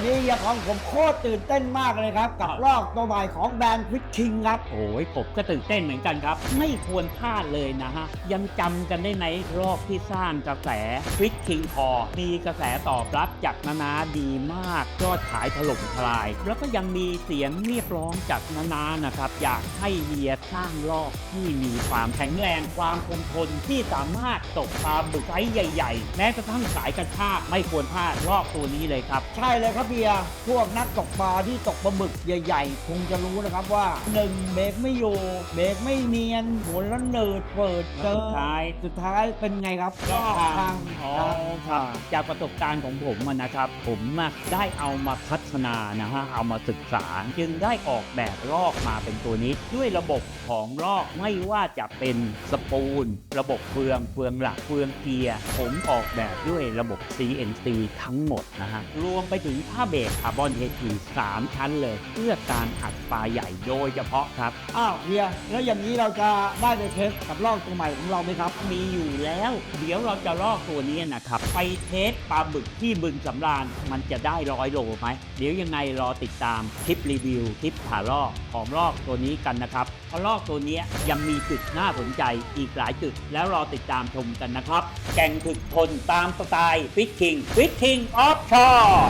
วันนี้ยาของผมโคตรตื่นเต้นมากเลยครับ กับลอกตัวใหม่ของแบรนด์ควิกคิงครับ โอ้ยผมก็ตื่นเต้นเหมือนกันครับ ไม่ควรพลาดเลยนะฮะ ยังจำกันได้ในรอบที่สร้างกระแสฟริกคิงพอมีกระแสตอบรับจากนานาดีมากยอดขายถล่มทลาย แล้วก็ยังมีเสียงเรียกร้องจากนานานะครับ อยากให้เฮียสร้างลอกที่มีความแข็งแรงความคงทนที่สามารถตกปลาบึกไซส์ใหญ่ ๆ แม้กระทั่งสายกระชากไม่ควรพลาดลอกตัวนี้เลยครับ ใช่เลยครับเบียร์พวกนักตกปลาที่ตกปลาหมึกใหญ่ๆ คงจะรู้นะครับว่าหนึ่งเบรกไม่อยู่ เบรกไม่เนียนหมุนแล้วเนิดเปิดเจอสุดท้ายสุดท้ายเป็นไงครับก็ทางอ๋อครับจากประสบการณ์ของผมอะนะครับ ผมน่ะได้เอามาพัฒนานะฮะเอามาศึกษา จึงได้ออกแบบลอกมาเป็นตัวนี้ ด้วยระบบของลอกไม่ว่าจะเป็นสปูลระบบเฟืองเฟืองหลักเฟืองเกียร์ผมออกแบบด้วยระบบ CNC ทั้งหมดนะฮะรวมไปถึงผ้าเบรกคาร์บอนเทปี3ชั้นเลย เพื่อการอัดปลาใหญ่โดยเฉพาะครับ อ้าวเบียร์แล้วอย่างนี้เราจะได้ไปเทสกับลอกตัวใหม่ของเราไหมครับ มีอยู่แล้ว เดี๋ยวเราจะลอกตัวนี้นะครับ ไปเทสปลาบึกที่บึงสำราญมันจะได้ร้อยโลไหมเดี๋ยวยังไงรอติดตามคลิปรีวิวคลิปผ่าลอกของลอกตัวนี้กันนะครับเพราะลอกตัวนี้ยังมีจุดน่าสนใจอีกหลายจุด แล้วรอติดตามชมกันนะครับ แก่งถึกทนตามสไตล์ฟิตคิงฟิตคิงออฟชอร์